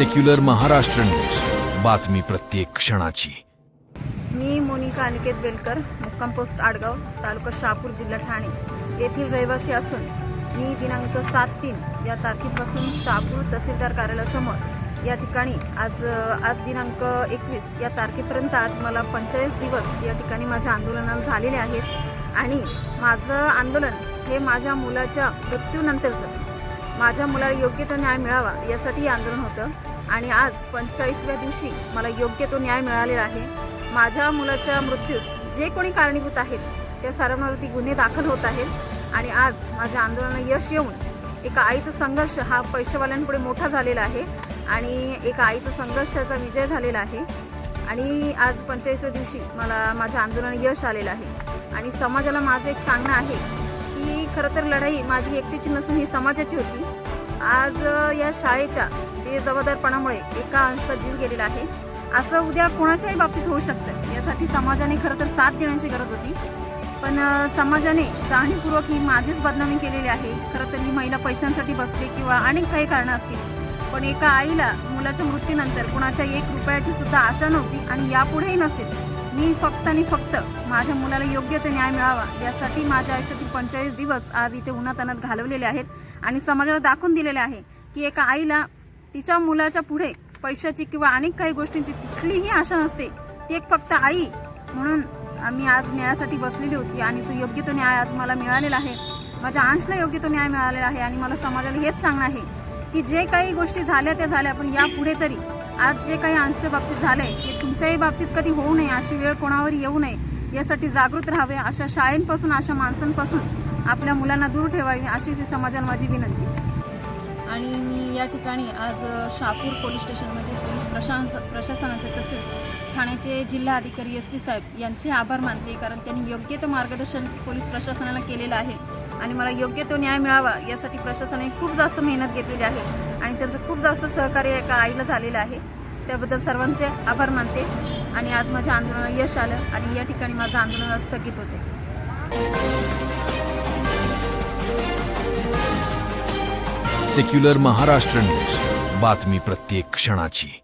Secular Maharashtra news. बातमी प्रत्येक क्षणाची. मी मोनिका अनिकेत बेलकर मुक्काम पोस्ट आडगाव तालुका शहापूर जिल्हा ठाणे. येथील रहिवासी असून मी दिनांक सात तीन या तारखेपासून शहापूर तहसीलदार कार्यालयासमोर या ठिकाणी आज आज दिनांक एकवीस या तारखेपर्यंत आज मला पंचेचाळीस दिवस या ठिकाणी माझ्या आंदोलनाला झालेले आहेत. आणि माझं आंदोलन हे माझ्या मुलाच्या मृत्यूनंतरचं माझ्या मुलाला योग्य तो न्याय मिळावा यासाठी हे आंदोलन होतं. आणि आज पंचेचाळीसव्या दिवशी मला योग्य तो न्याय मिळालेला आहे. माझ्या मुलाच्या मृत्यूस जे कोणी कारणीभूत आहेत त्या सर्वांवरती गुन्हे दाखल होत आहेत. आणि आज माझ्या आंदोलनाला यश येऊन एका आईचा संघर्ष हा पैशावाल्यांपुढे मोठा झालेला आहे. आणि एका आईचा संघर्षाचा विजय झालेला आहे. आणि आज पंचायतच्या दिवशी मला माझ्या आंदोलनाला यश आलेलं आहे. आणि समाजाला माझं एक सांगणं आहे खरं तर लढाई माझी एकटीची नसून ही समाजाची होती. आज या शाळेच्या बेजबाबदारपणामुळे एका अंशात जीव गेलेला आहे. असं उद्या कोणाच्याही बाबतीत होऊ शकतं. यासाठी समाजाने खरं तर साथ देण्याची गरज होती. पण समाजाने जाणीवपूर्वक ही माझीच बदनामी केलेली आहे. खरं तर ही महिला पैशांसाठी बसली किंवा अनेक काही कारणं असतील. पण एका आईला मुलाच्या मृत्यूनंतर कुणाच्या एक रुपयाची सुद्धा आशा नव्हती आणि यापुढेही नसेल. मी फक्त आणि फक्त माझ्या मुलाला योग्य ते न्याय मिळावा यासाठी माझ्या आयुष्यातील पंचेचाळीस दिवस आज इथे उन्हातानात घालवलेले आहेत आणि समाजाला दाखवून दिलेले आहे की एका आईला तिच्या मुलाच्या पुढे पैशाची किंवा अनेक काही गोष्टींची कुठलीही आशा नसते. ती एक फक्त आई म्हणून आम्ही आज न्यायासाठी बसलेली होती आणि तो योग्य तो न्याय आज मला मिळालेला आहे. माझ्या अंशला योग्य तो न्याय मिळालेला आहे आणि मला समाजाला हेच सांगणं आहे की जे काही गोष्टी झाल्या त्या झाल्या पण यापुढे तरी आज जे काही अंश बाबतीत झालंय ते तुमच्याही बाबतीत कधी होऊ नये अशी वेळ कोणावर येऊ नये यासाठी जागृत राहावे अशा शाळेंपासून अशा माणसांपासून आपल्या मुलांना दूर ठेवावी अशीच ही समाजाला माझी विनंती. आणि मी या ठिकाणी आज शापूर पोलीस स्टेशनमध्ये पोलीस प्रशास प्रशासनाचे तसेच ठाण्याचे जिल्हा अधिकारी एस पी साहेब यांचे आभार मानते कारण त्यांनी योग्य ते मार्गदर्शन पोलीस प्रशासनाला केलेलं आहे. आणि मला योग्य तो न्याय मिळावा यासाठी प्रशासनाने खूप जास्त मेहनत घेतलेली आहे आणि त्यांचं खूप जास्त सहकार्य एका आईला झालेलं आहे. त्याबद्दल सर्वांचे आभार मानते आणि आज माझ्या आंदोलनाला यश आलं आणि या ठिकाणी माझं आंदोलन स्थगित होते. सेक्युलर महाराष्ट्र न्यूज बातमी प्रत्येक क्षणाची.